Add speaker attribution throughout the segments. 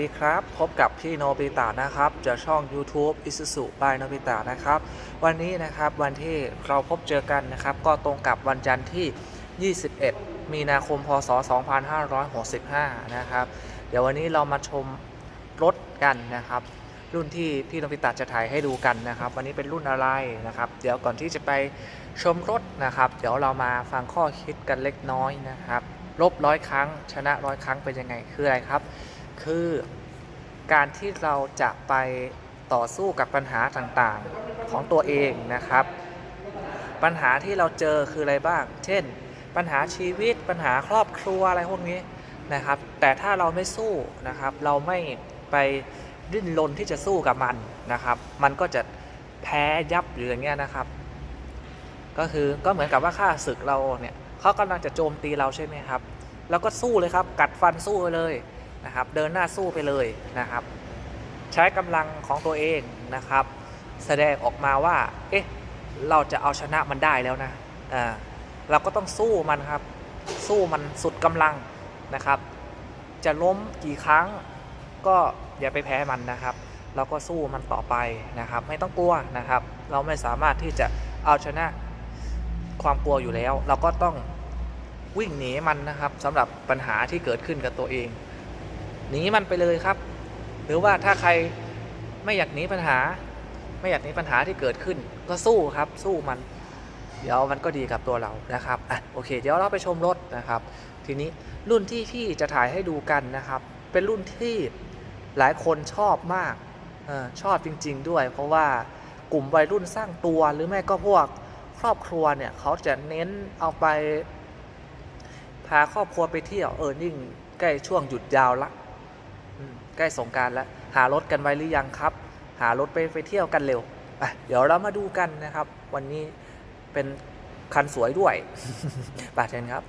Speaker 1: ดีครับ พบกับพี่โนบิตะนะครับจากช่อง YouTube Isuzu by โนบิตะนะครับ วันนี้นะครับวันที่เราพบเจอกันนะครับ ก็ตรงกับวันจันทร์ที่ 21 มีนาคม พศ 2565 นะครับ เดี๋ยววันนี้เรามาชมรถกันนะครับ รุ่นที่พี่โนบิตะจะถ่ายให้ดูกันนะครับ วันนี้เป็นรุ่นอะไรนะครับ เดี๋ยวก่อนที่จะไปชมรถนะครับ เดี๋ยวเรามาฟังข้อคิดกันเล็กน้อยนะครับลบร้อยครั้ง ชนะร้อยครั้งเป็นยังไงคืออะไรครับ คือการที่เราจะไปต่อสู้กับปัญหาต่างๆของตัวเองนะครับ ปัญหาที่เราเจอคืออะไรบ้าง เช่น ปัญหาชีวิตปัญหาครอบครัวอะไรพวกนี้นะครับ แต่ถ้าเราไม่สู้นะครับ เราไม่ไปดิ้นรนที่จะสู้กับมันนะครับ มันก็จะแพ้ยับอยู่อย่างเงี้ยนะครับ ก็คือก็เหมือนกับว่าข้าศึกเราเนี่ยเขากำลังจะโจมตีเราใช่ไหมครับ แล้วก็สู้เลยครับ กัดฟันสู้ไปเลย นะครับ เดินหน้าสู้ไปเลยนะครับ ใช้กำลังของตัวเองนะครับ แสดงออกมาว่า เอ๊ะ เราจะเอาชนะมันได้แล้วนะอ่าเราก็ต้องสู้มันครับ สู้มันสุดกำลังนะครับ จะล้มกี่ครั้งก็อย่าไปแพ้มันนะครับ เราก็สู้มันต่อไปนะครับ ไม่ต้องกลัวนะครับ เราไม่สามารถที่จะเอาชนะความกลัวอยู่แล้ว เราก็ต้องวิ่งหนีมันนะครับสำหรับปัญหาที่เกิดขึ้นกับตัวเอง หนีมันไปเลยครับ หรือว่าถ้าใครไม่อยากหนีปัญหา ไม่อยากหนีปัญหาที่เกิดขึ้น ก็สู้ครับสู้มัน เดี๋ยวมันก็ดีกับตัวเรานะครับอะโอเค เดี๋ยวเราไปชมรถนะครับ ทีนี้รุ่นที่พี่จะถ่ายให้ดูกันนะครับ เป็นรุ่นที่หลายคนชอบมากออชอบจริง ๆ ด้วย เพราะว่ากลุ่มวัยรุ่นสร้างตัวหรือไม่ก็พวกครอบครัวเนี่ยเขาจะเน้นเอาไปพาครอบครัวไปเที่ยวเออยิ่งใกล้ช่วงหยุดยาวละ ใกล้สงการแล้ว หารถกันไว้หรือยังครับ หารถไปไปเที่ยวกันเร็วอะเดี๋ยวเรามาดูกันนะครับ วันนี้เป็นคันสวยด้วยปาเชนครับ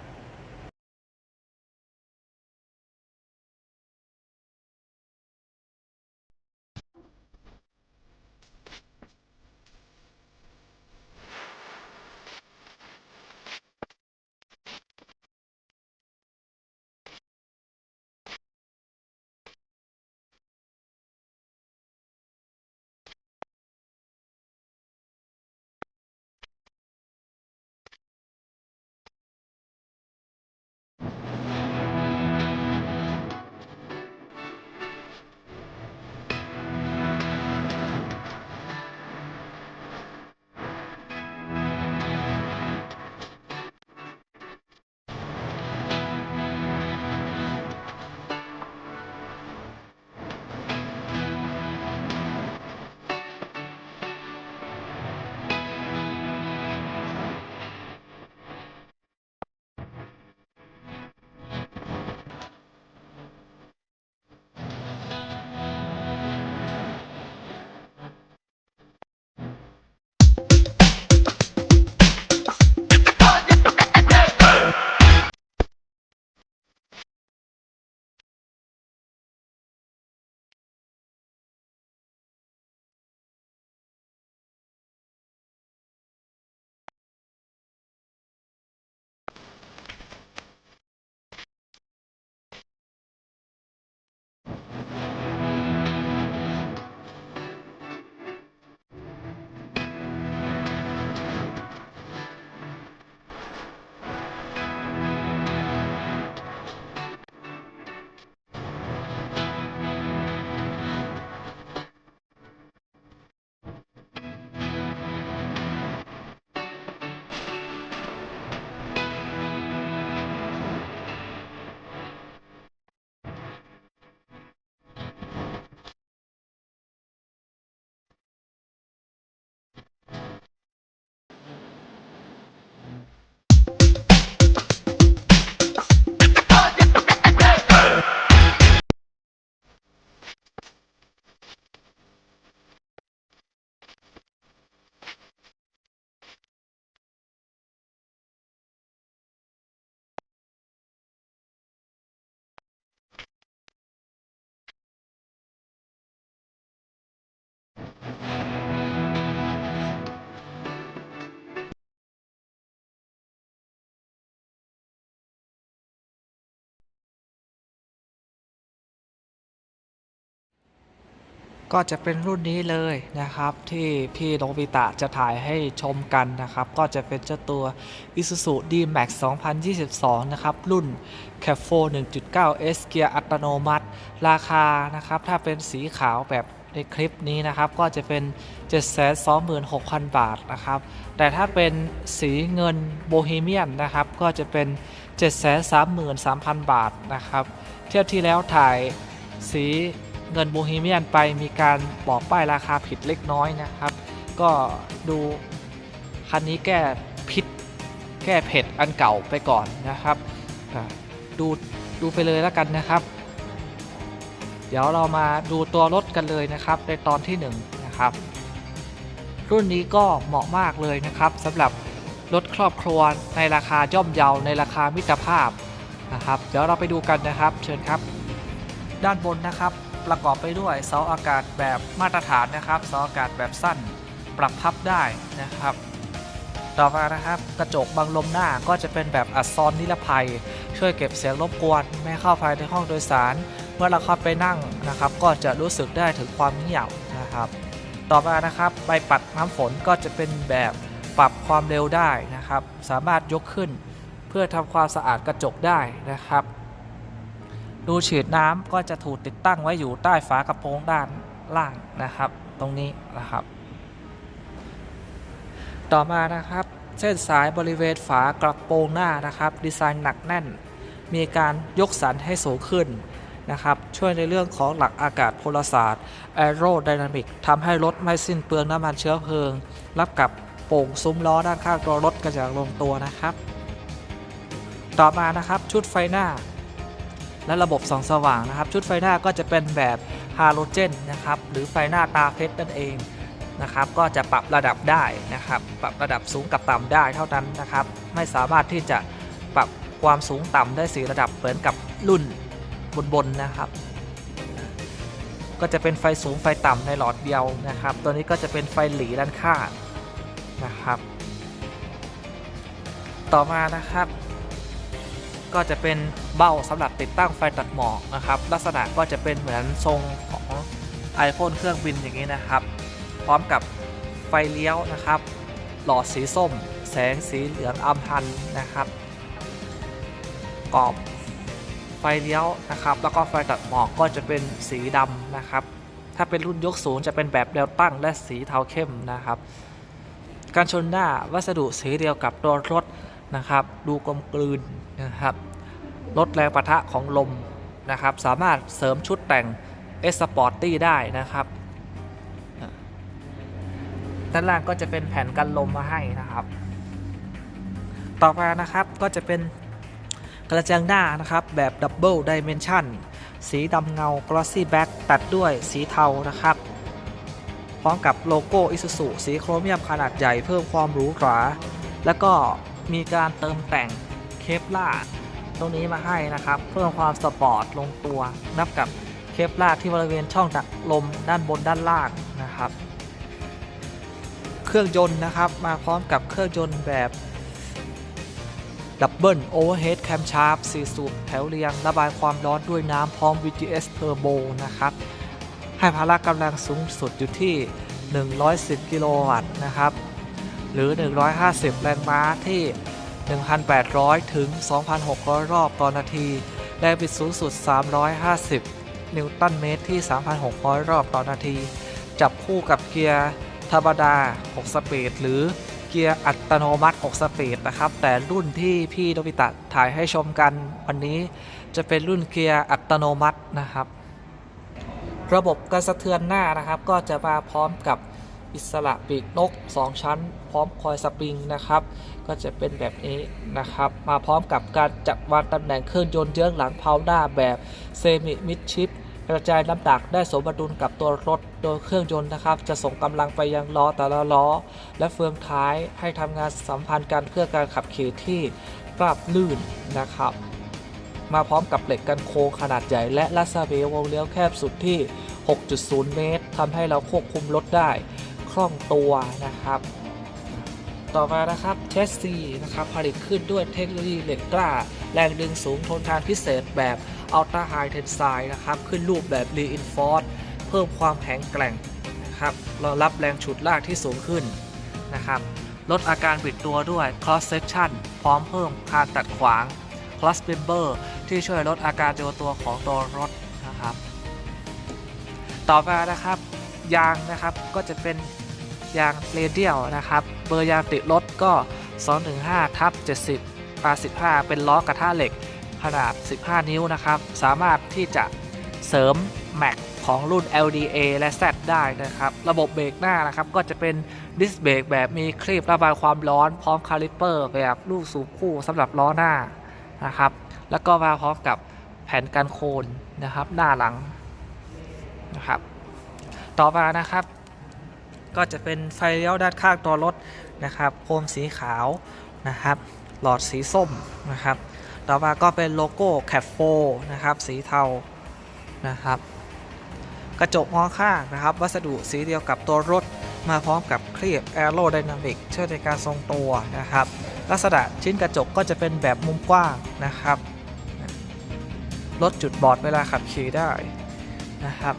Speaker 1: ก็จะเป็นรุ่นนี้เลยนะครับ ที่พี่โนบิตะจะถ่ายให้ชมกันนะครับ ก็จะเป็นเจ้าตัว Isuzu D-Max 2022 นะครับ รุ่น c a f 4 1.9 S เกียร์อัตโนมัติ ราคานะครับ ถ้าเป็นสีขาวแบบในคลิปนี้นะครับก็จะเป็น 726,000 บาทนะครับ แต่ถ้าเป็นสีเงินโบฮีเมียนนะครับ ก็จะเป็น 733,000 บาทนะครับ เทียบที่แล้วถ่ายสี เงินโบฮีเมียนไปมีการบอกป้ายราคาผิดเล็กน้อยนะครับ ก็ดูคันนี้แก้ผิดแก้เผ็ดอันเก่าไปก่อนนะครับ ดูดูไปเลยแล้วกันนะครับ เดี๋ยวเรามาดูตัวรถกันเลยนะครับ ในตอนที่1นงนะครับรุ่นนี้ก็เหมาะมากเลยนะครับสำหรับรถครอบครัวในราคาย่อมเยาในราคามิตรภาพนะครับ เดี๋ยวเราไปดูกันนะครับ เชิญครับ ด้านบนนะครับ ประกอบไปด้วยเสาอากาศแบบมาตรฐานนะครับเสาอากาศแบบสั้นปรับพับได้นะครับ ต่อมานะครับกระจกบังลมหน้าก็จะเป็นแบบอัดซ้อนนิรภัย ช่วยเก็บเสียงรบกวนไม่เข้าภายในห้องโดยสาร เมื่อเราเข้าไปนั่งนะครับ ก็จะรู้สึกได้ถึงความเงียบนะครับ ต่อมานะครับใบปัดน้ำฝนก็จะเป็นแบบปรับความเร็วได้นะครับ สามารถยกขึ้น เพื่อทำความสะอาดกระจกได้นะครับ รูฉีดน้ำก็จะถูกติดตั้งไว้อยู่ใต้ฝากระโปรงด้านล่างนะครับ ตรงนี้นะครับ ต่อมานะครับ เส้นสายบริเวณฝากระโปรงหน้านะครับ ดีไซน์หนักแน่น มีการยกสันให้สูงขึ้นนะครับ ช่วยในเรื่องของหลักอากาศพลศาสตร์ Aerodynamic ทำให้รถไม่สิ้นเปลืองน้ำมันเชื้อเพลิง รับกับโป่งซุ้มล้อด้านข้างตัวรถกระอย่างลงตัวนะครับ ต่อมานะครับชุดไฟหน้า และระบบส่องสว่างนะครับ ชุดไฟหน้าก็จะเป็นแบบฮาโลเจนนะครับ หรือไฟหน้าตาเพชรนั่นเองนะครับ ก็จะปรับระดับได้นะครับ ปรับระดับสูงกับต่ำได้เท่านั้นนะครับ ไม่สามารถที่จะปรับความสูงต่ำได้สีระดับเหมือนกับรุ่นบนๆนะครับ ก็จะเป็นไฟสูงไฟต่ำในหลอดเดียวนะครับ ตัวนี้ก็จะเป็นไฟหลีด้านข้างนะครับ ต่อมานะครับ ก็จะเป็นเบ้าสำหรับติดตั้งไฟตัดหมอกนะครับ ลักษณะก็จะเป็นเหมือนทรงของ iPhone เครื่องบินอย่างนี้นะครับ พร้อมกับไฟเลี้ยวนะครับ หลอดสีส้ม แสงสีเหลืองอัมพันนะครับกรอบไฟเลี้ยวนะครับ แล้วก็ไฟตัดหมอกก็จะเป็นสีดำนะครับ ถ้าเป็นรุ่นยกสูงจะเป็นแบบแนวตั้งและสีเทาเข้มนะครับ การชนหน้าวัสดุสีเดียวกับตัวรถนะครับ ดูกลมกลืนนะ ครับลดแรงปะทะของลมนะครับสามารถเสริมชุดแต่ง S Sporty ได้นะครับด้านล่างก็จะเป็นแผ่นกันลมมาให้นะครับ ต่อมานะครับก็จะเป็นกระจังหน้านะครับแบบ Double Dimension สีดำเงา Glossy Black ตัดด้วยสีเทานะครับ พร้อมกับโลโก้ Isuzu สีโครเมียมขนาดใหญ่เพิ่มความหรูหรา แล้วก็มีการเติมแต่ง เคปล่าตรงนี้มาให้นะครับ เพิ่มความสปอร์ตลงตัวนับกับเคปล่าที่บริเวณช่องดักลมด้านบนด้านล่างนะครับ เครื่องยนต์นะครับมาพร้อมกับเครื่องยนต์แบบดับเบิลโอเวอร์เฮดแคมชาร์ป4สูบแถวเรียง ระบายความร้อนด้วยน้ำพร้อม VGS Turbo นะครับ ให้พละกำลังสูงสุดอยู่ที่ 110 กิโลวัตต์นะครับ หรือ 150 แรงม้าที่ 1,800 ถึง 2,600 รอบต่อนาที แรงบิดสูงสุด 350 นิวตันเมตรที่ 3,600 รอบต่อนาที จับคู่กับเกียร์ธรรมดา 6 สปีด หรือเกียร์อัตโนมัติ 6 สปีดนะครับ แต่รุ่นที่พี่โดบิตะถ่ายให้ชมกันวันนี้จะเป็นรุ่นเกียร์อัตโนมัตินะครับ ระบบการสะเทือนหน้านะครับ ก็จะมาพร้อมกับอิสระปีกนก 2 ชั้น พร้อมคอยสปริงนะครับ ก็จะเป็นแบบนี้นะครับ มาพร้อมกับการจัดวางตำแหน่งเครื่องยนต์เยื้องหลังเพาหน้าแบบเซมิมิดชิปกระจายน้ำหนักได้สมดุลกับตัวรถโดยเครื่องยนต์นะครับ จะส่งกำลังไปยังล้อแต่ละล้อ และเฟืองท้ายให้ทำงานสัมพันธ์กันเพื่อการขับขี่ที่ราบลื่นนะครับ มาพร้อมกับเหล็กกันโค้งขนาดใหญ่และลัสเบวงเลี้ยวแคบสุดที่ 6.0 เมตรทำให้เราควบคุมรถได้คล่องตัวนะครับ ต่อมานะครับเชสซีนะครับผลิตขึ้นด้วยเทคโนโลยีเหล็กกล้า แรงดึงสูงทนทานพิเศษแบบ Ultra High Tensile นะครับ ขึ้นรูปแบบ Reinforce เพิ่มความแข็งแกร่งนะครับรองรับแรงฉุดลากที่สูงขึ้นนะครับ ลดอาการบิดตัวด้วย cross section พร้อมเพิ่มคานตัดขวาง cross member ที่ช่วยลดอาการโยตัวของตัวรถนะครับ ต่อมานะครับยางนะครับก็จะเป็น ยางเรเดียลนะครับ เบอร์ยางติดรถก็ 215ทับ70 R15 เป็นล้อกระทะเหล็กขนาด 15 นิ้วนะครับ สามารถที่จะเสริมแม็กของรุ่น LDA และ Z ได้นะครับ ระบบเบรกหน้านะครับ ก็จะเป็นดิสเบรกแบบมีคลีประบายความร้อนพร้อมคาลิปเปอร์ แบบลูกสูบคู่สำหรับล้อหน้านะครับ แล้วก็มาพร้อมกับแผ่นกันโคนนะครับ หน้าหลังนะครับ ต่อมานะครับ ก็จะเป็นไฟเลี้ยวด้านข้างตัวรถนะครับโคมสีขาวนะครับ หลอดสีส้มนะครับ ต่อมาก็เป็นโลโก้แคปโฟนะครับ สีเทานะครับ กระจกมองข้างนะครับ วัสดุสีเดียวกับตัวรถมาพร้อมกับเคลียบแอโรไดนามิกช่วยในการทรงตัวนะครับ ลักษณะชิ้นกระจกก็จะเป็นแบบมุมกว้างนะครับลดจุดบอดเวลาขับขี่ได้นะครับ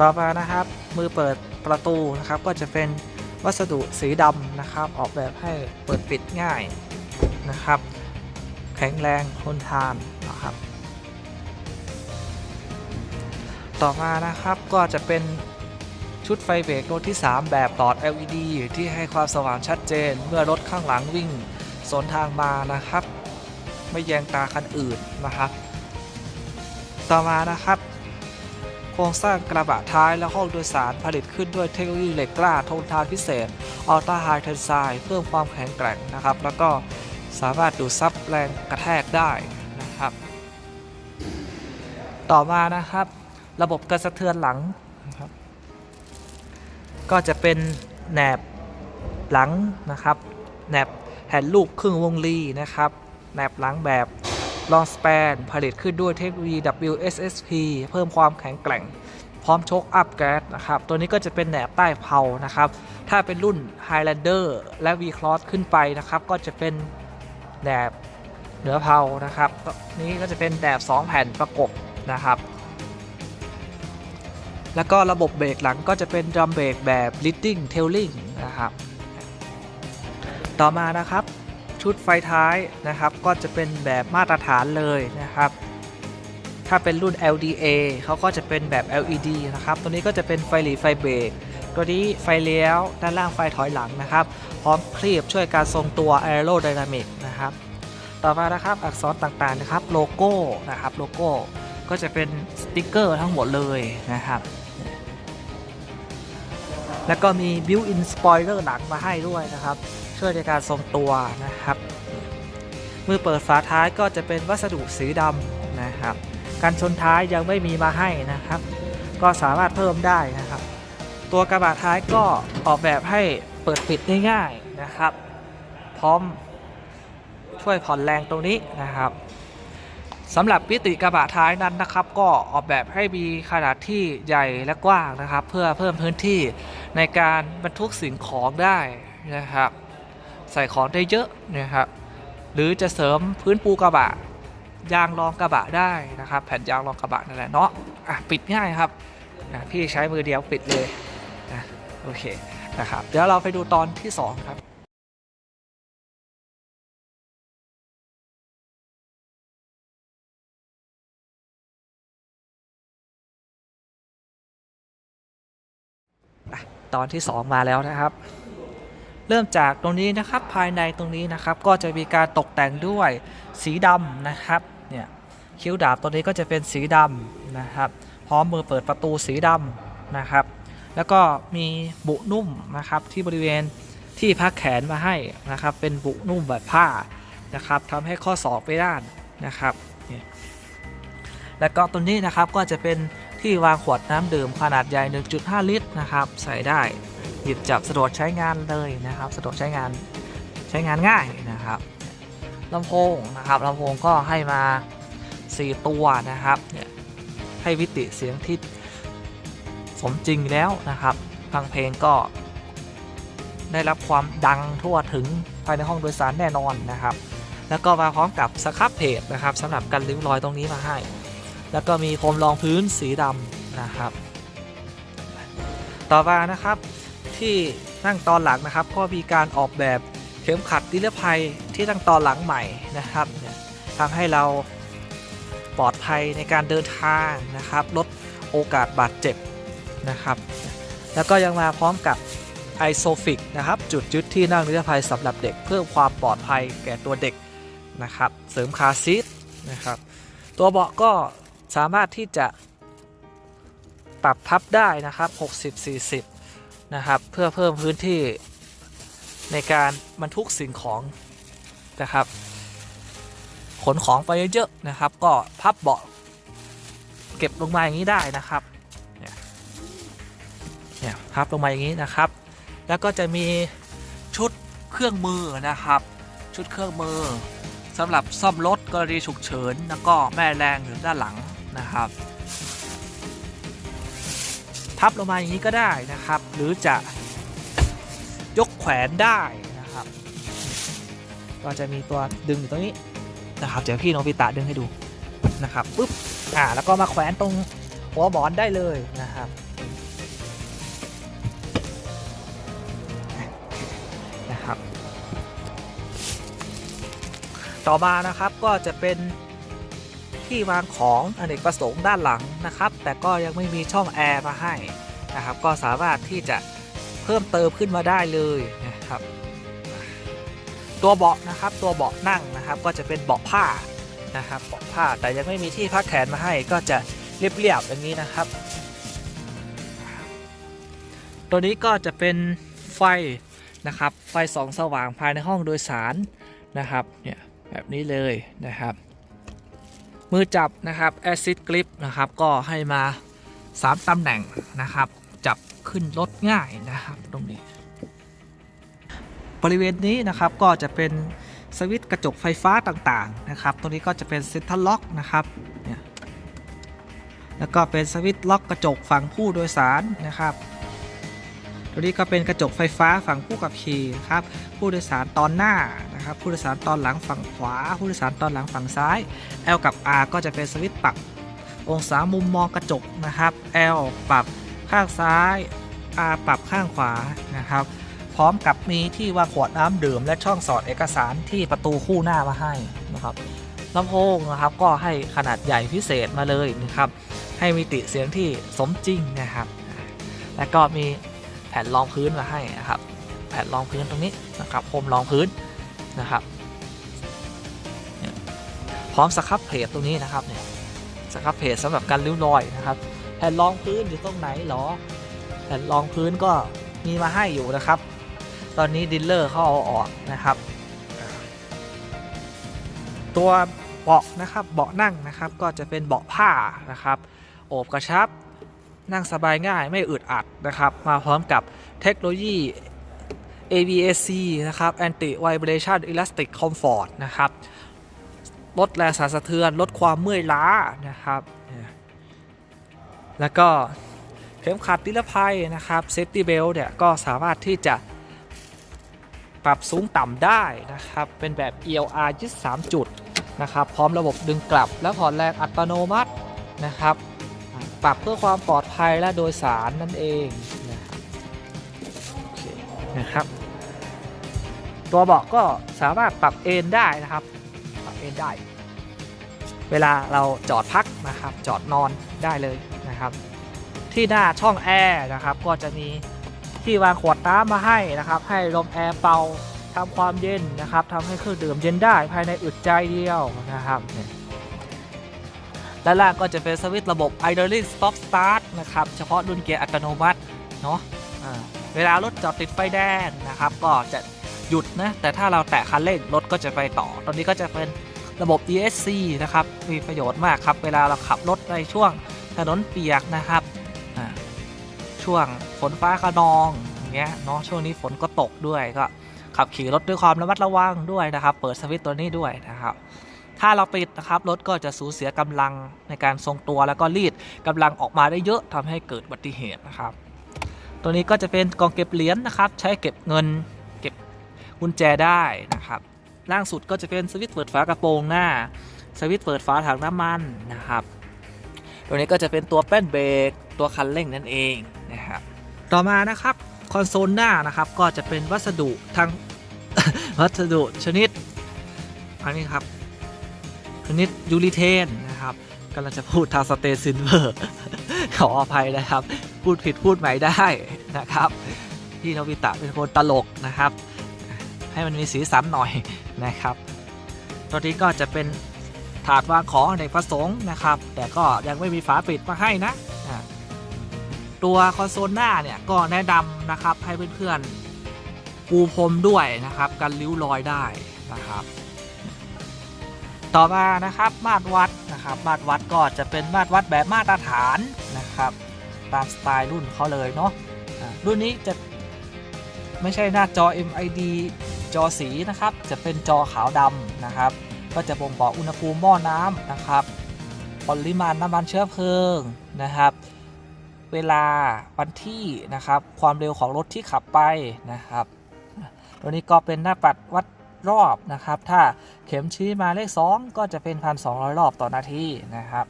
Speaker 1: ต่อมานะครับมือเปิดประตูนะครับก็จะเป็นวัสดุสีดำนะครับ ออกแบบให้เปิดปิดง่ายนะครับ แข็งแรงทนทานนะครับ ต่อมานะครับก็จะเป็นชุดไฟเบรกรถที่ 3 แบบหลอด LED ที่ให้ความสว่างชัดเจน เมื่อรถข้างหลังวิ่งสวนทางมานะครับ ไม่แยงตาคันอื่นนะครับ ต่อมานะครับ โครงสร้างกระบะท้ายและห้องโดยสารผลิตขึ้นด้วยเทคโนโลยีเหล็กกล้าทนทานพิเศษ Ultra High Tensile เพิ่มความแข็งแกร่งนะครับ แล้วก็สามารถดูดซับแรงกระแทกได้นะครับ ต่อมานะครับ ระบบกระสะเทือนหลังนะครับ ก็จะเป็นแหนบหลังนะครับแหนบแผ่นลูกครึ่งวงรีนะครับแหนบหลังแบบ long span ผลิตขึ้นด้วยเทคโนโลยี WSSP เพิ่มความแข็งแกร่ง พร้อมโชคอัพแก๊สนะครับ ตัวนี้ก็จะเป็นแหนบใต้เพานะครับ ถ้าเป็นรุ่น Highlander และ V-Cross ขึ้นไปนะครับ ก็จะเป็นแหนบเหนือเพานะครับ นี้ก็จะเป็นแหนบ 2 แผ่นประกบนะครับ แล้วก็ระบบเบรกหลังก็จะเป็นดรัมเบรกแบบ leading tailing นะครับ ต่อมานะครับ ชุดไฟท้ายนะครับ ก็จะเป็นแบบมาตรฐานเลยนะครับ ถ้าเป็นรุ่น LDA เขาก็จะเป็นแบบ LED นะครับ ตัวนี้ก็จะเป็นไฟหลีไฟเบรกตัวนี้ไฟเลี้ยวด้านล่างไฟถอยหลังนะครับ พร้อมคลีบช่วยการทรงตัว Aerodynamic นะครับ ต่อมานะครับอักษรต่างๆนะครับโลโก้นะครับโลโก้ก็จะเป็นสติกเกอร์ทั้งหมดเลยนะครับ แล้วก็มี built-in spoiler หลังมาให้ด้วยนะครับ วยในการทรงตัวนะครับ มือเปิดฝาท้ายก็จะเป็นวัสดุสีดำนะครับการชนท้ายยังไม่มีมาให้นะครับ ก็สามารถเพิ่มได้นะครับ ตัวกระบะท้ายก็ออกแบบให้เปิดปิดได้ง่ายนะครับ พร้อมช่วยผ่อนแรงตรงนี้นะครับสำหรับมิติกระบะท้ายนั้นนะครับ ก็ออกแบบให้มีขนาดที่ใหญ่และกว้างนะครับ เพื่อเพิ่มพื้นที่ในการบรรทุกสิ่งของได้นะครับ ใส่ของได้เยอะนะครับหรือจะเสริมพื้นปูกระบะ ยางรองกระบะได้นะครับ แผ่นยางรองกระบะนั่นแหละเนาะอะปิดง่ายครับอะพี่ใช้มือเดียวปิดเลยอะโอเคนะครับเดี๋ยวเราไปดูตอนที่ 2 ครับตอนที่ 2 มาแล้วนะครับ เริ่มจากตรงนี้นะครับภายในตรงนี้นะครับ ก็จะมีการตกแต่งด้วยสีดำนะครับเนี่ยคิ้วดาบตัวนี้ก็จะเป็นสีดำนะครับ พร้อมมือเปิดประตูสีดำนะครับ แล้วก็มีบุนุ่มนะครับที่บริเวณที่พักแขนมาให้นะครับ เป็นบุนุ่มแบบผ้านะครับทำให้ข้อศอกไปด้านนะครับเนี่ยแล้วก็ตัวนี้นะครับก็จะเป็นที่วางขวดน้ำดื่มขนาดใหญ่ 1.5 ลิตรนะครับ ใส่ได้ หยิบจับสะดวกใช้งานเลยนะครับ สะดวกใช้งานใช้งานง่ายนะครับลำโพงนะครับลำโพงก็ให้มา 4 ตัวนะครับเนี่ยให้วิติเสียงที่สมจริงแล้วนะครับฟังเพลงก็ได้รับความดังทั่วถึงภายในห้องโดยสารแน่นอนนะครับ แล้วก็มาพร้อมกับสครับเพจนะครับสำหรับกันริ้วรอยตรงนี้มาให้ แล้วก็มีพรมรองพื้นสีดำนะครับ ต่อมานะครับ ที่นั่งตอนหลังนะครับก็มีการออกแบบเข็มขัดนิรภัยที่นั่งตอนหลังใหม่นะครับทำให้เราปลอดภัยในการเดินทางนะครับลดโอกาสบาดเจ็บนะครับ แล้วก็ยังมาพร้อมกับไอโซฟิกนะครับจุดยึดที่นั่งนิรภัยสำหรับเด็กเพิ่มความปลอดภัยแก่ตัวเด็กนะครับ เสริมคาร์ซีทนะครับ ตัวเบาะก็สามารถที่จะปรับพับได้นะครับ 60-40 นะครับ เพื่อเพิ่มพื้นที่ในการบรรทุกสิ่งของนะครับ ขนของไปเยอะๆนะครับ ก็พับเบาะเก็บลงมาอย่างนี้ได้นะครับเนี่ยพับลงมาอย่างนี้นะครับ แล้วก็จะมีชุดเครื่องมือนะครับ ชุดเครื่องมือสำหรับซ่อมรถกรณีฉุกเฉินแล้วก็แม่แรงหรือด้านหลังนะครับ พับลงมาอย่างนี้ก็ได้นะครับ หรือจะยกแขวนได้นะครับ ก็จะมีตัวดึงอยู่ตรงนี้นะครับ เดี๋ยวพี่โนบิตะดึงให้ดูนะครับปุ๊บอ่าแล้วก็มาแขวนตรงหัวหมอนได้เลยนะครับนะครับ ต่อมานะครับก็จะเป็น ที่วางของอเนกประสงค์ด้านหลังนะครับ แต่ก็ยังไม่มีช่องแอร์มาให้นะครับ ก็สามารถที่จะเพิ่มเติมขึ้นมาได้เลยนะครับ ตัวเบาะนะครับ ตัวเบาะนั่งนะครับ ก็จะเป็นเบาะผ้านะครับเบาะผ้าแต่ยังไม่มีที่พักแขนมาให้ก็จะเรียบๆอย่างนี้นะครับ ตัวนี้ก็จะเป็นไฟนะครับ ไฟสองสว่างภายในห้องโดยสารนะครับเนี่ยแบบนี้เลยนะครับ มือจับนะครับ Acid Grip นะครับ ก็ให้มา 3ตำแหน่งนะครับ จับขึ้นรถง่ายนะครับตรงนี้ บริเวณนี้นะครับก็จะเป็นสวิตช์กระจกไฟฟ้าต่างๆนะครับ ตรงนี้ก็จะเป็นเซ็นทรัลล็อกนะครับเนี่ยแล้วก็เป็นสวิตช์ล็อกกระจกฝั่งผู้โดยสารนะครับตัวนี้ก็เป็นกระจกไฟฟ้าฝั่งผู้ขับขี่ครับ ผู้โดยสารตอนหน้า นะครับผู้โดยสารตอนหลังฝั่งขวา ผู้โดยสารตอนหลังฝั่งซ้าย L กับ R ก็จะเป็นสวิตช์ปรับองศามุมมองกระจกนะครับ L ปรับข้างซ้าย R ปรับข้างขวานะครับพร้อมกับมีที่วางขวดน้ำดื่ม และช่องสอดเอกสารที่ประตูคู่หน้ามาให้นะครับลำโพงนะครับก็ให้ขนาดใหญ่พิเศษมาเลยนะครับ ให้มีติเสียงที่สมจริงนะครับ แล้วก็มีแผ่นรองพื้นมาให้นะครับ แผ่นรองพื้นตรงนี้นะครับพรมรองพื้น นะครับพร้อมสครับเพลทตรงนี้นะครับเนี่ยสครับเพลทสำหรับการริ้วรอยนะครับ แผ่นรองพื้นอยู่ตรงไหนหรอ แผ่นรองพื้นก็มีมาให้อยู่นะครับ ตอนนี้ดิลเลอร์เขาเอาออกนะครับ ตัวเบาะนะครับเบาะนั่งนะครับ ก็จะเป็นเบาะผ้านะครับ โอบกระชับนั่งสบายง่ายไม่อึดอัดนะครับ มาพร้อมกับเทคโนโลยี ABAC นะครับ Anti Vibration Elastic Comfort นะครับลดแรงสั่นสะเทือน ลดความเมื่อยล้านะครับ แล้วก็เข็มขัดนิรภัยนะครับ Safety Belt เนี่ยก็สามารถที่จะปรับสูงต่ำได้นะครับ เป็นแบบ ELR 23 จุดนะครับ พร้อมระบบดึงกลับและผ่อนแรงอัตโนมัตินะครับ ปรับเพื่อความปลอดภัยและโดยสารนั่นเองนะครับ ตัวเบาะก็สามารถปรับเอนได้นะครับ ปรับเอนได้ เวลาเราจอดพักนะครับ จอดนอนได้เลยนะครับ ที่หน้าช่องแอร์นะครับ ก็จะมีที่วางขวดน้ำมาให้นะครับ ให้ลมแอร์เป่าทำความเย็นนะครับทำให้เครื่องดื่มเย็นได้ภายในอึดใจเดียวนะครับด้านล่างก็จะเป็นสวิตช์ระบบ idling stop start นะครับ เฉพาะรุ่นเกียร์อัตโนมัติเนาะอ่าเวลารถจอดติดไฟแดงนะครับ ก็จะ หยุดนะ แต่ถ้าเราแตะคันเร่งรถก็จะไปต่อ ตอนนี้ก็จะเป็นระบบ ESC นะครับ มีประโยชน์มากครับ เวลาเราขับรถในช่วงถนนเปียกนะครับ ช่วงฝนฟ้าขนองอย่างเงี้ยเนาะ ช่วงนี้ฝนก็ตกด้วยก็ขับขี่รถด้วยความระมัดระวังด้วยนะครับ เปิดสวิตช์ตัวนี้ด้วยนะครับ ถ้าเราปิดนะครับรถก็จะสูญเสียกำลังในการทรงตัวแล้วก็รีดกำลังออกมาได้เยอะทำให้เกิดอุบัติเหตุนะครับ ตัวนี้ก็จะเป็นกองเก็บเหรียญนะครับ ใช้เก็บเงิน กุญแจได้นะครับล่างสุดก็จะเป็นสวิตช์เปิดฝากระโปรงหน้า สวิตช์เปิดฝาถังน้ำมันนะครับ ตัวนี้ก็จะเป็นตัวแป้นเบรกตัวคันเร่งนั่นเองนะครับต่อมานะครับคอนโซลหน้านะครับก็จะเป็นวัสดุทางวัสดุชนิดอันนี้ครับชนิดยูริเทนนะครับกำลังจะพูดทาสเตซิลเวอร์ขออภัยนะครับ พูดผิดพูดใหม่ได้นะครับ ที่โนบิตะเป็นคนตลกนะครับ ให้มันมีสีสันหน่อยนะครับตัวนี้ก็จะเป็นถาดวางของอเนกประสงค์นะครับ แต่ก็ยังไม่มีฝาปิดมาให้นะ ตัวคอนโซลหน้าเนี่ยก็แนะนำนะครับให้เพื่อนๆปูพรมด้วยนะครับ กันริ้วรอยได้นะครับ ต่อมานะครับมาตรวัดนะครับมาตรวัดก็จะเป็นมาตรวัดแบบมาตรฐานนะครับ ตามสไตล์รุ่นเขาเลยเนาะรุ่นนี้จะไม่ใช่หน้าจอ MID จอสีนะครับ จะเป็นจอขาวดำนะครับ ก็จะบ่งบอกอุณหภูมิหม้อน้ำนะครับ ปริมาณน้ำมันเชื้อเพลิงนะครับ เวลาวันที่นะครับ ความเร็วของรถที่ขับไปนะครับตัวนี้ก็เป็นหน้าปัดวัดรอบนะครับ ถ้าเข็มชี้มาเลข 2 ก็จะเป็น 1,200 รอบต่อนาทีนะครับ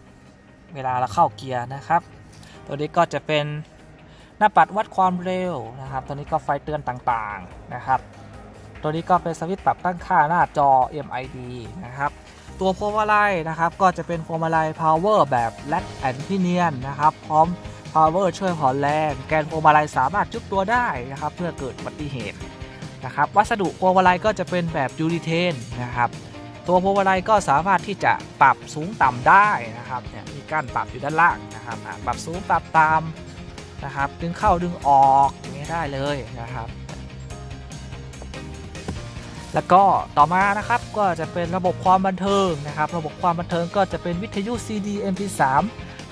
Speaker 1: เวลาเราเข้าเกียร์นะครับ ตัวนี้ก็จะเป็นหน้าปัดวัดความเร็วนะครับ ตัวนี้ก็ไฟเตือนต่างๆนะครับ ตัวนี้ก็เป็นสวิตช์ปรับตั้งค่าหน้าจอ MID นะครับ ตัวพวงมาลัยนะครับ ก็จะเป็นพวงมาลัย power แบบ lat and pinion นะครับ พร้อม power ช่วยผ่อนแรง แกนพวงมาลัยสามารถจุกตัวได้นะครับ เพื่อเกิดอุบัติเหตุนะครับ วัสดุพวงมาลัยก็จะเป็นแบบยูริเทนนะครับ ตัวพวงมาลัยก็สามารถที่จะปรับสูงต่ำได้นะครับ เนี่ยมีการปรับอยู่ด้านล่างนะครับ ปรับสูงปรับต่ำนะครับ ดึงเข้าดึงออกอย่างนี้ได้เลยนะครับ แล้วก็ต่อมานะครับก็จะเป็นระบบความบันเทิงนะครับ ระบบความบันเทิงก็จะเป็นวิทยุ CD MP3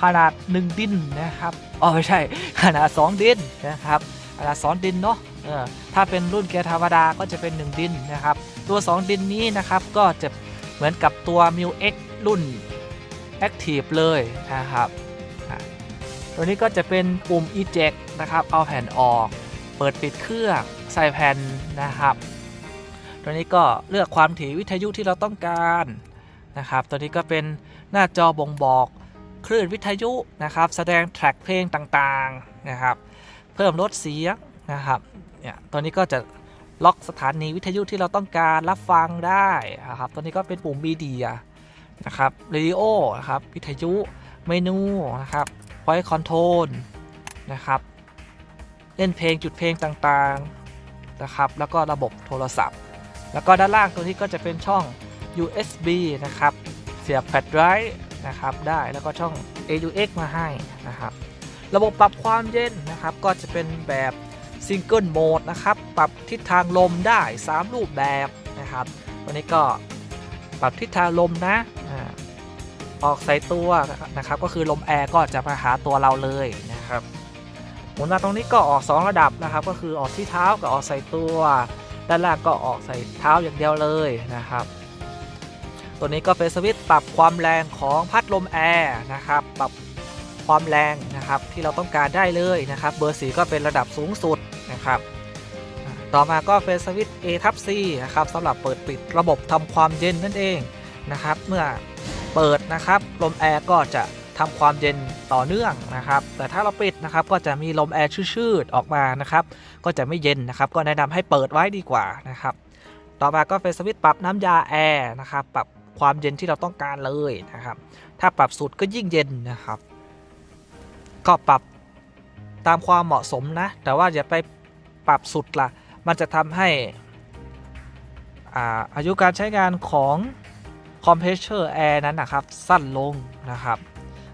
Speaker 1: ขนาด 1 ดินนะครับอ๋อไม่ใช่ขนาด 2 ดินนะครับขนาด2ดินเนาะเออถ้าเป็นรุ่นเกียร์ธรรมดาก็จะเป็น 1 ดินนะครับ ตัว 2 ดินนี้นะครับก็จะเหมือนกับตัว m i X รุ่น Active เลยนะครับตัวนี้ก็จะเป็นปุ่ม eject นะครับ เอาแผ่นออก เปิดปิดเครื่อง ใส่แผ่นนะครับ ตัวนี้ก็เลือกความถี่วิทยุที่เราต้องการนะครับ ตัวนี้ก็เป็นหน้าจอบ่งบอกคลื่นวิทยุนะครับ แสดงแทร็กเพลงต่างๆนะครับ เพิ่มลดเสียงนะครับเนี่ยตัวนี้ก็จะล็อกสถานีวิทยุที่เราต้องการรับฟังได้นะครับ ตัวนี้ก็เป็นปุ่มมีเดียนะครับเรดิโอนะครับ วิทยุ เมนูนะครับไวคอนโทรลนะครับ เล่นเพลงจุดเพลงต่างๆนะครับ แล้วก็ระบบโทรศัพท์ แล้วก็ด้านล่างตัวนี้ก็จะเป็นช่อง USB นะครับ เสียบแฟลชไดรฟ์นะครับได้แล้วก็ช่อง AUX มาให้นะครับ ระบบปรับความเย็นนะครับก็จะเป็นแบบซิงเกิลโหมดนะครับ ปรับทิศทางลมได้ 3 รูปแบบนะครับตัวนี้ก็ปรับทิศทางลมนะอออกใส่ตัวนะครับ ก็คือลมแอร์ก็จะมาหาตัวเราเลยนะครับหมุนมาตรงนี้ก็ออก 2 ระดับนะครับ ก็คือออกที่เท้ากับออกใส่ตัว ด้านล่างก็ออกใส่เท้าอย่างเดียวเลยนะครับ ตัวนี้ก็เป็นสวิตช์ปรับความแรงของพัดลมแอร์นะครับปรับความแรงนะครับที่เราต้องการได้เลยนะครับเบอร์สีก็เป็นระดับสูงสุดนะครับ ต่อมาก็เป็นสวิตช์ A ทับ C นะครับสำหรับเปิดปิดระบบทำความเย็นนั่นเองนะครับ เมื่อเปิดนะครับลมแอร์ก็จะ ทำความเย็นต่อเนื่องนะครับ แต่ถ้าเราปิดนะครับก็จะมีลมแอร์ชืดๆออกมานะครับ ก็จะไม่เย็นนะครับ ก็แนะนำให้เปิดไว้ดีกว่านะครับ ต่อมาก็เป็นสวิตช์ปรับน้ำยาแอร์นะครับ ปรับความเย็นที่เราต้องการเลยนะครับ ถ้าปรับสุดก็ยิ่งเย็นนะครับ ก็ปรับตามความเหมาะสมนะ แต่ว่าอย่าไปปรับสุดละมันจะทำให้อาอายุการใช้งานของคอมเพรสเซอร์แอร์นั้นนะครับ สั้นลงนะครับ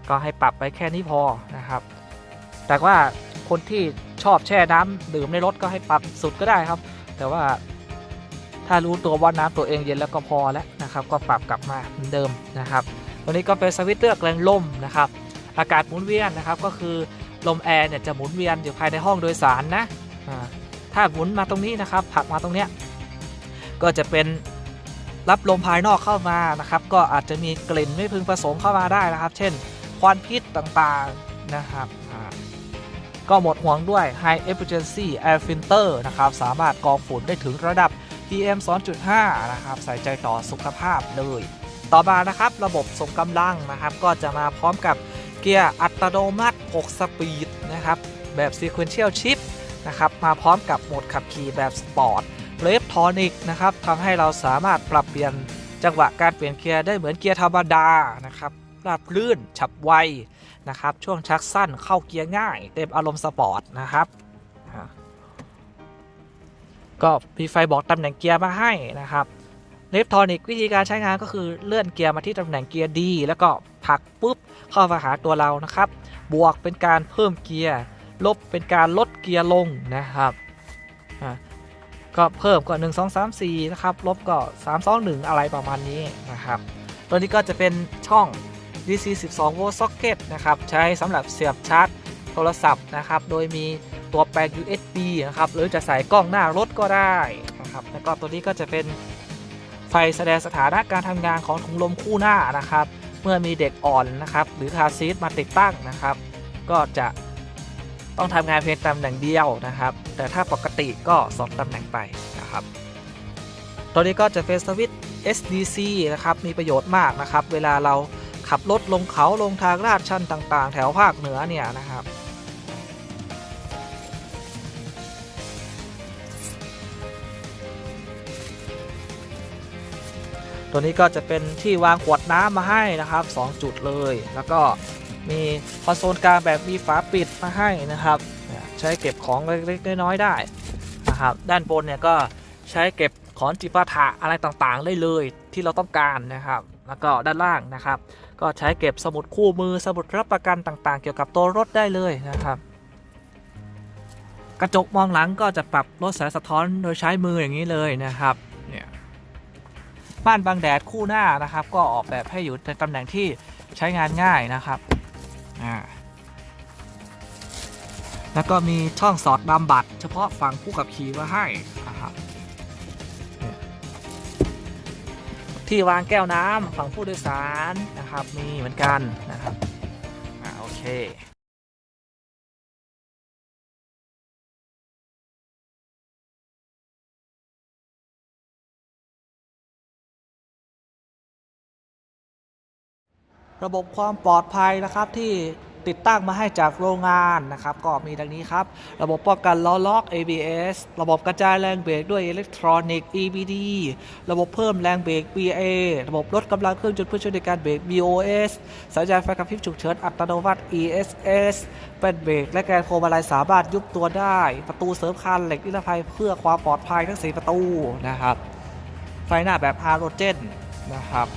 Speaker 1: ก็ให้ปรับไปแค่นี้พอนะครับ แต่ว่าคนที่ชอบแช่น้ำดื่มในรถก็ให้ปรับสุดก็ได้ครับ แต่ว่าถ้ารู้ตัวว่าน้ำตัวเองเย็นแล้วก็พอแล้วนะครับ ก็ปรับกลับมาเหมือนเดิมนะครับตัวนี้ก็เป็นสวิตเลือกแรงลมนะครับ อากาศหมุนเวียนนะครับ ก็คือลมแอร์เนี่ยจะหมุนเวียนอยู่ภายในห้องโดยสารนะถ้าหมุนมาตรงนี้นะครับผลักมาตรงเนี้ยก็จะเป็นรับลมภายนอกเข้ามานะครับ ก็อาจจะมีกลิ่นไม่พึงประสงค์เข้ามาได้นะครับ เช่น ควันพิษต่างๆนะครับก็หมดห่วงด้วย High Efficiency Air Filter นะครับ สามารถกรองฝุ่นได้ถึงระดับ PM 2.5 นะครับ ใส่ใจต่อสุขภาพเลย ต่อมานะครับระบบส่งกำลังนะครับ ก็จะมาพร้อมกับเกียร์อัตโนมัติ 6 สปีดนะครับ แบบ Sequential Shift นะครับ มาพร้อมกับโหมดขับขี่แบบสปอร์ตเลฟทอนิกนะครับทำให้เราสามารถปรับเปลี่ยนจังหวะการเปลี่ยนเกียร์ได้เหมือนเกียร์ธรรมดานะครับ ราบลื่น ฉับไวนะครับ ช่วงชักสั้นเข้าเกียร์ง่าย เต็มอารมณ์สปอร์ตนะครับ ก็มีไฟบอกตำแหน่งเกียร์มาให้นะครับเลฟทอนิกวิธีการใช้งานก็คือเลื่อนเกียร์มาที่ตำแหน่งเกียร์ดีแล้วก็ผลักปุ๊บเข้ามาหาตัวเรานะครับ บวกเป็นการเพิ่มเกียร์ ลบเป็นการลดเกียร์ลงนะครับก็เพิ่มก็ 1 2 3 4 นะครับ ลบก็ 3 2 1 อะไรประมาณนี้นะครับ ตัวนี้ก็จะเป็นช่อง DC 12 volt socket นะครับใช้สำหรับเสียบชาร์จโทรศัพท์นะครับโดยมีตัวแปลง USB นะครับหรือจะใส่กล้องหน้ารถก็ได้นะครับแล้วก็ตัวนี้ก็จะเป็นไฟแสดงสถานะการทำงานของถุงลมคู่หน้านะครับ เมื่อมีเด็กอ่อนนะครับหรือคาร์ซีทมาติดตั้งนะครับ ก็จะต้องทำงานเพียงตำแหน่งเดียวนะครับ แต่ถ้าปกติก็สองตำแหน่งไปนะครับ ตัวนี้ก็จะเป็นสวิตช์ SDC นะครับมีประโยชน์มากนะครับ เวลาเรา ขับรถลงเขาลงทางลาดชันต่างๆ แถวภาคเหนือเนี่ยนะครับ ตัวนี้ก็จะเป็นที่วางขวดน้ำมาให้นะครับ 2 จุดเลย แล้วก็มีคอนโซลกลางแบบมีฝาปิดมาให้นะครับ ใช้เก็บของเล็กๆน้อยๆได้นะครับ ด้านบนเนี่ยก็ใช้เก็บของจิปาถะอะไรต่างๆ ได้เลยที่เราต้องการนะครับ แล้วก็ด้านล่างนะครับ ก็ใช้เก็บสมุดคู่มือสมุดรับประกันต่างๆ เกี่ยวกับตัวรถได้เลยนะครับ กระจกมองหลังก็จะปรับลดแสงสะท้อนโดยใช้มืออย่างนี้เลยนะครับเนี่ยม่านบังแดดคู่หน้านะครับ ก็ออกแบบให้อยู่ในตำแหน่งที่ใช้งานง่ายนะครับอ่าแล้วก็มีช่องสอดบำบัด เฉพาะฝั่งผู้ขับขี่มาให้ ที่วางแก้วน้ำฝั่งผู้โดยสารนะครับ มีเหมือนกันนะครับอ่าโอเคระบบความปลอดภัยนะครับที่ ติดตั้งมาให้จากโรงงานนะครับ ก็มีดังนี้ครับ ระบบป้องกันล้อล็อก ABS ระบบกระจายแรงเบรกด้วยอิเล็กทรอนิกส์ EBD ระบบเพิ่มแรงเบรก BA ระบบลดกำลังเครื่องยนต์เพื่อช่วยในการเบรก BOS สัญญาณไฟกระพริบฉุกเฉินอัตโนมัติ ESS เป็นเบรกและแกนโคมอะไรสามารถยุบตัวได้ ประตูเสริมคันเหล็กนิรภัยเพื่อความปลอดภัยทั้ง 4 ประตูนะครับ ไฟหน้าแบบฮาโลเจนนะครับ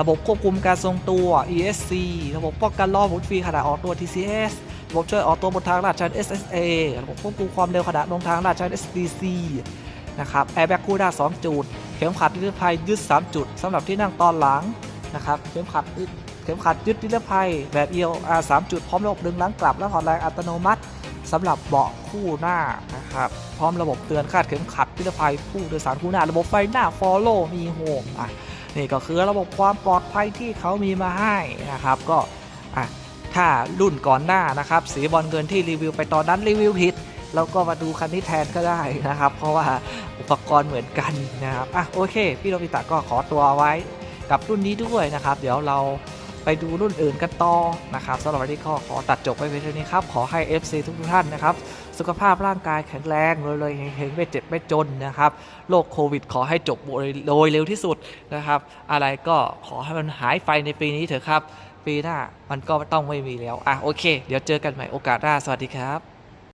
Speaker 1: ระบบควบคุมการทรงตัว ESC ระบบป้องกันล้อหมุนฟรีขณะออกตัว TCS ระบบช่วยออกตัวบนทางลาดชัน SSA ระบบควบคุมความเร็วขณะลงทางลาดชัน SDC นะครับแอร์แบ็กคู่หน้า 2 จุด เข็มขัดนิรภัยยึด 3 จุดสำหรับที่นั่งตอนหลังนะครับเข็มขัดเข็มขัดยึดนิรภัยแบบ EOR 3 จุด พร้อมระบบดึงหลังกลับและถอดแรงอัตโนมัติสำหรับเบาะคู่หน้านะครับพร้อมระบบเตือนคาดเข็มขัดนิรภัยผู้โดยสารคู่หน้า ระบบไฟหน้า Follow มีโฮมอะ นี่ก็คือระบบความปลอดภัยที่เขามีมาให้นะครับ ก็อะถ้ารุ่นก่อนหน้านะครับ สีบอลเงินที่รีวิวไปตอนนั้นรีวิวผิดเราก็มาดูคันนี้แทนก็ได้นะครับ เพราะว่าอุปกรณ์เหมือนกันนะครับอะโอเค พี่โรบิตะก็ขอตัวไว้กับรุ่นนี้ด้วยนะครับ เดี๋ยวเรา ไปดูรุ่นอื่นกันต่อนะครับสำหรับวันนี้ก็ขอตัดจบไปเพียงเท่านี้ครับ ขอให้ FC ทุกท่านนะครับ สุขภาพร่างกายแข็งแรงรวยๆเฮงๆไม่เจ็บไม่จนนะครับโรคโควิด ขอให้จบโดยเร็วที่สุดนะครับ อะไรก็ขอให้มันหายไปในปีนี้เถอะครับ ปีหน้ามันก็ต้องไม่มีแล้วอะโอเค เดี๋ยวเจอกันใหม่โอกาสหน้าสวัสดีครับ